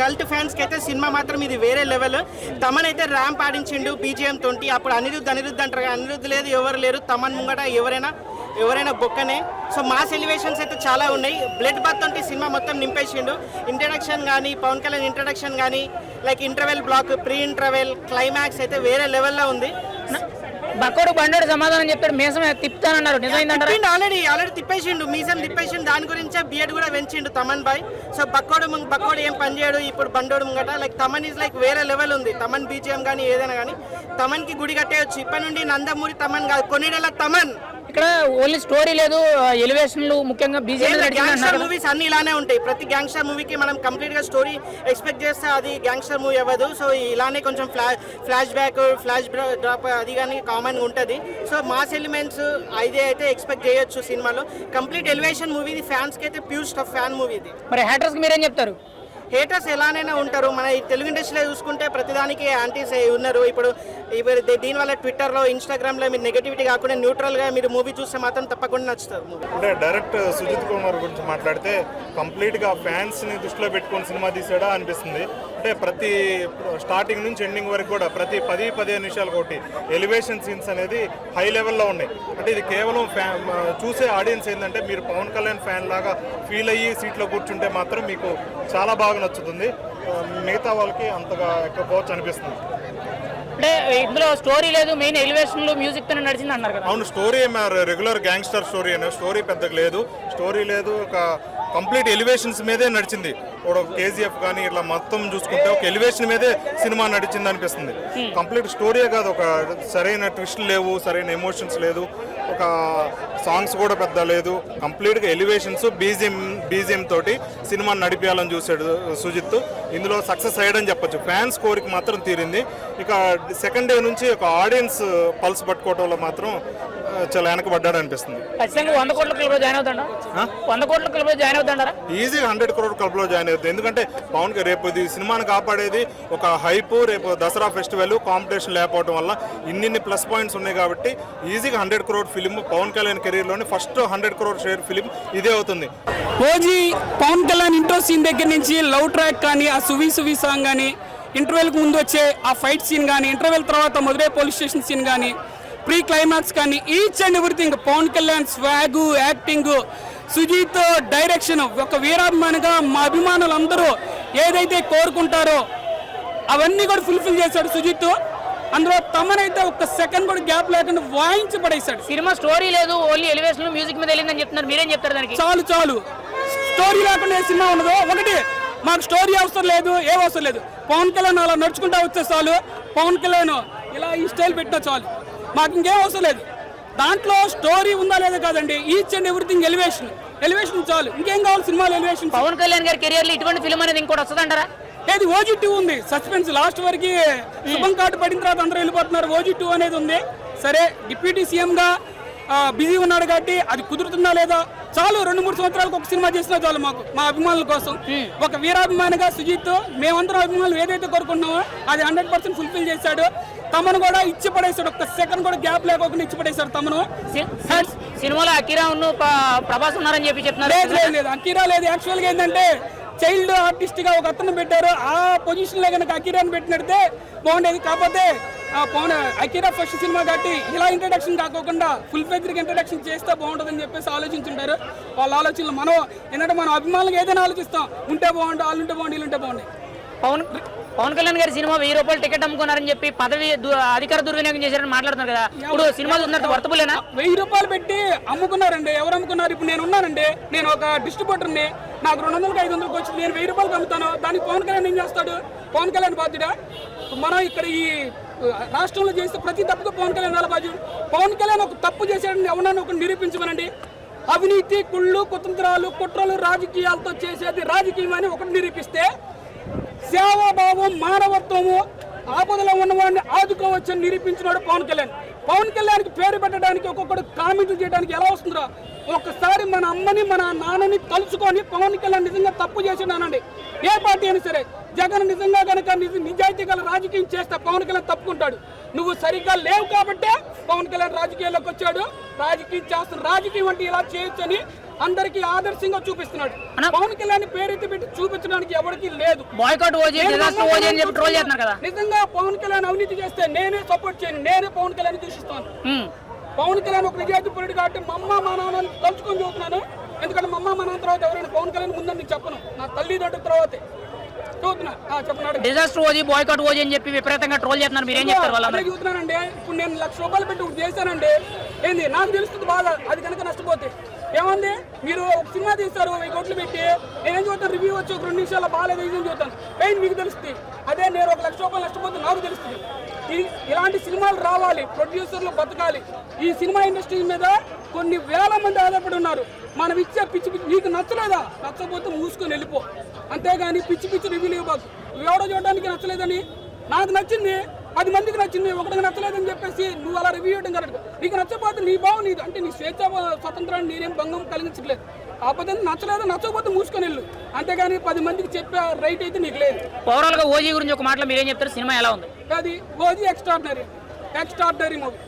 Cult ఫ్యాన్స్కి అయితే cinema మాత్రం ఇది వేరే లెవెల్. తమన్ అయితే ర్యాంప్ ఆడించిండు బీజిఎం తోటి. అప్పుడు అనిరుద్ధ్ అనిరుద్ధ్ అంటారు కదా, అనిరుద్ధ్ లేదు ఎవరు లేరు తమన్ ముంగట ఎవరైనా ఎవరైనా బొక్కనే. సో మాస్ ఎలివేషన్స్ అయితే చాలా ఉన్నాయి. బ్లడ్ బాత్ తోటి సినిమా మొత్తం నింపేసిండు. ఇంట్రడక్షన్ కానీ పవన్ కళ్యాణ్ ఇంట్రడక్షన్ కానీ like interval block pre interval climax అయితే వేరే లెవెల్లో ఉంది. బక్కోడు బండోడు సమాధానం చెప్తాడు మీసం తిప్పుతానన్నారు. నిజమైందంటారా? తిప్పిండు ఆల్రెడీ ఆల్రెడీ తిప్పేసిండు మీసం తిప్పేసిండు దాని గురించే బియడ్ కూడా పెంచిండు తమన్ బాయ్. సో బక్కోడు బక్కోడు ఏం పని చేయడు ఇప్పుడు బండోడు ముంగట. లైక్ తమన్ ఈజ్ లైక్ వేరే లెవెల్ ఉంది. తమన్ బీజిఎం కానీ ఏదైనా కానీ తమన్కి గుడి కట్టేయచ్చు ఇప్పటి నుండి నందమూరి తమన్ కాదు కొన్నిడల తమన్. ఇక్కడ ఓన్లీ స్టోరీ లేదు ఎలివేషన్లు ముఖ్యంగా గ్యాంగ్స్టర్ మూవీస్ అన్ని ఇలానే ఉంటాయి. ప్రతి గ్యాంగ్స్టర్ మూవీకి మనం కంప్లీట్గా స్టోరీ ఎక్స్పెక్ట్ చేస్తే అది గ్యాంగ్స్టర్ మూవీ అవ్వదు. సో ఇలానే కొంచెం ఫ్లా ఫ్లాష్ బ్యాక్ ఫ్లాష్ డ్రాప్ అది కానీ కామన్ ఉంటుంది. సో మాస్ ఎలిమెంట్స్ ఇదే అయితే ఎక్స్పెక్ట్ చేయొచ్చు సినిమాలో. కంప్లీట్ ఎలివేషన్ మూవీ ఇది ఫ్యాన్స్కి అయితే ప్యూర్ స్టఫ్ ఫ్యాన్ మూవీ ఇది. మరి హ్యాటర్స్ మీరేం చెప్తారు? హేటర్స్ ఎలానైనా ఉంటారు. మన తెలుగు ఇండస్ట్రీలో చూసుకుంటే ప్రతిదానికి యాంటీస్ ఉన్నారు. ఇప్పుడు ఇప్పుడు దీనివల్ల ట్విట్టర్లో ఇన్స్టాగ్రామ్లో మీరు నెగిటివిటీ కాకుండా న్యూట్రల్గా మీరు మూవీ చూస్తే మాత్రం తప్పకుండా నచ్చుతుంది అంటే డైరెక్ట్ సుజిత్ కుమార్ గురించి మాట్లాడితే కంప్లీట్గా ఫ్యాన్స్ని దృష్టిలో పెట్టుకొని సినిమా తీసాడా అనిపిస్తుంది. అంటే ప్రతి స్టార్టింగ్ నుంచి ఎండింగ్ వరకు కూడా ప్రతి పది పదిహేను నిమిషాలకు ఒకటి ఎలివేషన్ సీన్స్ అనేది హై లెవెల్లో ఉన్నాయి. అంటే ఇది కేవలం ఫ్యా చూసే ఆడియన్స్ ఏంటంటే మీరు పవన్ కళ్యాణ్ ఫ్యాన్ లాగా ఫీల్ అయ్యి సీట్లో కూర్చుంటే మాత్రం మీకు చాలా బాగా నచ్చుతుంది. మిగతా వాళ్ళకి అంతగా ఎక్కకపోవచ్చు అనిపిస్తుంది. అంటే ఇందులో స్టోరీ లేదు మెయిన్ ఎలివేషన్లు మ్యూజిక్తో నడిచింది అన్నారు కదా. అవును స్టోరీ రెగ్యులర్ గ్యాంగ్స్టర్ స్టోరీ అనే స్టోరీ పెద్దగా లేదు. స్టోరీ లేదు ఒక కంప్లీట్ ఎలివేషన్స్ మీదే నడిచింది. ఒక కేజీఎఫ్ కానీ ఇట్లా మొత్తం చూసుకుంటే ఒక ఎలివేషన్ మీదే సినిమా నడిచింది అనిపిస్తుంది. కంప్లీట్ స్టోరీయే కాదు ఒక సరైన ట్విస్ట్ లేవు సరైన ఎమోషన్స్ లేదు ఒక సాంగ్స్ కూడా పెద్ద లేదు. కంప్లీట్గా ఎలివేషన్స్ బీజిఎం బీజిఎం తోటి సినిమా నడిపించాలని చూశాడు సుజిత్. ఇందులో సక్సెస్ అయ్యాడని చెప్పొచ్చు. ఫ్యాన్స్ కోరిక మాత్రం తీరింది. ఇక సెకండ్ డే నుంచి ఒక ఆడియన్స్ పల్స్ పట్టుకోవడంలో మాత్రం చాలా వెనకబడ్డాడు అనిపిస్తుంది ఖచ్చితంగా వంద కోట్ల క్లబ్లో జాయిన్ అవుతాడా? వంద కోట్ల క్లబ్లో జాయిన్ అవుతాడారా ఈజీగా హండ్రెడ్ క్రోడ్ క్లబ్లో జాయిన్ అవుతుంది. ఎందుకంటే పవన్కి రేపు ఇది సినిమాని కాపాడేది ఒక హైప్ రేపు దసరా ఫెస్టివల్ కాంపిటీషన్ లేకపోవడం వల్ల ఇన్నిన్ని ప్లస్ పాయింట్స్ ఉన్నాయి కాబట్టి ఈజీగా hundred crore film Pawan Kalyan కెరీర్లోని first hundred crore share film ఇదే అవుతుంది. OG Pawan Kalyan intro scene దగ్గర నుంచి లవ్ ట్రాక్ కానీ ఆ సువి సువి సాంగ్ కానీ ఇంటర్వెల్కి ముందు వచ్చే ఆ ఫైట్ సీన్ కానీ ఇంటర్వెల్ తర్వాత మధురై పోలీస్ స్టేషన్ సీన్ కానీ ప్రీ క్లైమాక్స్ కానీ each and everything Pawan Kalyan swag acting Sujeeth direction ఒక వీరాభిమానిగా మా అభిమానులందరూ ఏదైతే కోరుకుంటారో అవన్నీ కూడా ఫుల్ఫిల్ చేశాడు సుజిత్. అందులో తమనైతే ఒక్క సెకండ్ కూడా గ్యాప్ లేకుండా వాయించి పడేశాడు. సినిమా స్టోరీ లేదు ఓన్లీ ఎలివేషన్ మ్యూజిక్ మీద వెళ్ళిందని చెప్తున్నారు. మీరేం చెప్తారు దానికి? చాలు చాలు. స్టోరీ లేకుండా ఏ సినిమా ఉండదు. ఒకటి మాకు స్టోరీ అవసరం లేదు ఏ అవసరం లేదు. పవన్ కళ్యాణ్ అలా నడుచుకుంటా వచ్చే చాలు. పవన్ కళ్యాణ్ ఇలా ఈ స్టైల్ పెట్టినా చాలు. మాకు ఇంకేం అవసరం లేదు. దాంట్లో స్టోరీ ఉందా లేదా కాదండి. Each and everything elevation elevation చాలు. ఇంకేం కావాలి సినిమాలో ఎలివేషన్ పవన్ కళ్యాణ్ గారి కెరియర్లో ఇటువంటి ఫిల్మ్ అనేది ఇంకోటి వస్తుందంటారా? ఏది ఓజీ టూ ఉంది. సస్పెన్స్ లాస్ట్ వరకు శుభం కార్డు పడిన తర్వాత అందరూ వెళ్ళిపోతున్నారు. ఓజీ టూ అనేది ఉంది. సరే డిప్యూటీ సీఎం గా బిజీ ఉన్నాడు కాబట్టి అది కుదురుతుందా లేదా? చాలు రెండు మూడు సంవత్సరాలకు ఒక సినిమా చేసినా చాలు మాకు మా అభిమానుల కోసం. ఒక వీరాభిమానిగా సుజిత్ మేమందరం అభిమానులు ఏదైతే కోరుకున్నామో అది హండ్రెడ్ పర్సెంట్ ఫుల్ఫిల్ చేశాడు. తమను కూడా ఇచ్చి పడేశాడు ఒక్క సెకండ్ కూడా గ్యాప్ లేకోకుండా ఇచ్చి పడేశాడు తమను సినిమాలో అకిరా ప్రభాస్ ఉన్నారని చెప్పి లేదు చెప్తున్నారు. లేదు లేదు అకీరా లేదు. యాక్చువల్గా ఏంటంటే చైల్డ్ ఆర్టిస్ట్గా ఒక అతను పెట్టారు. ఆ పొజిషన్లో కనుక అకీరాని పెట్టినట్టే బాగుండేది. కాకపోతే పవన్ అకీరా ఫస్ట్ సినిమా కాబట్టి ఇలా ఇంట్రడక్షన్ కాకోకుండా ఫుల్ ఫెజ్డ్ ఇంట్రడక్షన్ చేస్తే బాగుంటుందని చెప్పేసి ఆలోచించుంటారు. వాళ్ళ ఆలోచనలు మనం ఏంటంటే మనం అభిమానులకు ఏదైనా ఆలోచిస్తాం. ఉంటే బాగుండు వాళ్ళు ఉంటే బాగుండు వీళ్ళు ఉంటే బాగుండు. పవన్ పవన్ కళ్యాణ్ గారి సినిమా వెయ్యి రూపాయలు టికెట్ అమ్ముకున్నారని చెప్పి పదవి అధికార దుర్వినియోగం చేశారని మాట్లాడుతున్నారు కదా. ఇప్పుడు సినిమా చూసినట్టు వర్తబులేనా వెయ్యి రూపాయలు పెట్టి అమ్ముకున్నారండి. ఎవరు అమ్ముకున్నారు? ఇప్పుడు నేను ఉన్నానండి. నేను ఒక డిస్ట్రిబ్యూటర్ని నాకు రెండు వందలకి ఐదు వందలకి వచ్చి నేను వెయ్యి రూపాయలకి అమ్ముతాను. దానికి పవన్ కళ్యాణ్ ఏం చేస్తాడు? పవన్ కళ్యాణ్ బాధ్యుడా? మనం ఇక్కడ ఈ రాష్ట్రంలో చేస్తే ప్రతి తప్పుకు పవన్ కళ్యాణ్ ఎలా పవన్ కళ్యాణ్ ఒక తప్పు చేశాడని ఎవరన్నా ఒక నిరూపించమనండి. అవినీతి కుళ్ళు కుతంత్రాలు కుట్రలు రాజకీయాలతో చేసేది రాజకీయం అని ఒకటి నిరూపిస్తే సేవాభావం మానవత్వము ఆపదలో ఉన్నవాడిని ఆదుకోవచ్చని నిరూపించినాడు పవన్ కళ్యాణ్. పవన్ కళ్యాణ్కి పేరు పెట్టడానికి ఒక్కొక్కడు కామెంట్లు చేయడానికి ఎలా వస్తుందో ఒక్కసారి మన అమ్మని మన నాన్నని తలుచుకొని పవన్ కళ్యాణ్ నిజంగా తప్పు చేసినానండి ఏ పార్టీ అయినా సరే. జగన్ నిజంగా కనుక నిజ నిజాయితీ గల రాజకీయం చేస్తే పవన్ కళ్యాణ్ తప్పుకుంటాడు. నువ్వు సరిగ్గా లేవు కాబట్టే పవన్ కళ్యాణ్ రాజకీయాల్లోకి వచ్చాడు. రాజకీయం చేస్తున్న రాజకీయం అంటే ఇలా చేయొచ్చని అందరికి ఆదర్శంగా చూపిస్తున్నాడు. పవన్ కళ్యాణ్ పేరెత్తి పెట్టి చూపించడానికి ఎవరికి లేదు. నిజంగా పవన్ కళ్యాణ్ అవినీతి చేస్తే నేనే సపోర్ట్ చేయను. నేనే పవన్ కళ్యాణ్ దూషిస్తాను. పవన్ కళ్యాణ్ ఒక నిజాయితీ పరుడు కాబట్టి మా అమ్మ మా నాన్న తలుచుకొని చూస్తున్నాను. ఎందుకంటే మా అమ్మ మా నాన్న తర్వాత ఎవరైనా పవన్ కళ్యాణ్ ముందని చెప్పను. నా తల్లిదండ్రుల తర్వాతే డిజాస్టర్ ఓజీ బాయ్కాట్ ఓజీ అని చెప్పి విపరీతంగా ట్రోల్ చేస్తున్నారు. మీరేం చెప్తారు వాళ్ళందరికీ చూస్తున్నానండి. ఇప్పుడు నేను లక్ష రూపాయలు పెట్టి చేశానండి. ఏంది? నాకు తెలుస్తుంది బాగా. అది కనుక నష్టపోతే. ఏమంది? మీరు ఒక సినిమా తీస్తారు వెయ్యి కోట్లు పెట్టి. నేనేం చూస్తాను? రివ్యూ వచ్చి ఒక రెండు నిమిషాలు బాగాలేదు ఇది చూస్తాను. పెయిన్ మీకు తెలుస్తుంది? అదే నేను ఒక లక్ష రూపాయలు నష్టపోతే నాకు తెలుస్తుంది. ఇలాంటి సినిమాలు రావాలి ప్రొడ్యూసర్లు బతకాలి. ఈ సినిమా ఇండస్ట్రీ మీద కొన్ని వేల మంది ఆధారపడి ఉన్నారు. మనం ఇచ్చే పిచ్చి పిచ్చి నీకు నచ్చలేదా? నచ్చకపోతే మూసుకొని వెళ్ళిపో. అంతేగాని పిచ్చి పిచ్చి రివ్యూలు ఇవ్వకు ఎవడో చూడడానికి నచ్చలేదని. నాకు నచ్చింది. పది మందికి నచ్చింది. ఒకటికి నచ్చలేదని చెప్పేసి నువ్వు అలా రివ్యూ ఇవ్వడం కరెక్ట్. నీకు నచ్చకపోతే నీ బావు నీది. అంటే నీ స్వేచ్ఛ స్వతంత్రాన్ని నేనేం భంగం కలిగించట్లేదు. కాకపోతే నచ్చలేదు? నచ్చకపోతే మూసుకొని వెళ్ళు. అంతేగాని పది మందికి చెప్పే రైట్ అయితే నీకు లేదు. ఓవరాల్గా ఓజీ గురించి ఒక మాటలో మీరేం చెప్తారు? సినిమా ఎలా ఉంది? అది ఓజీ ఎక్స్ట్రాడినరీ. Extraordinary movie.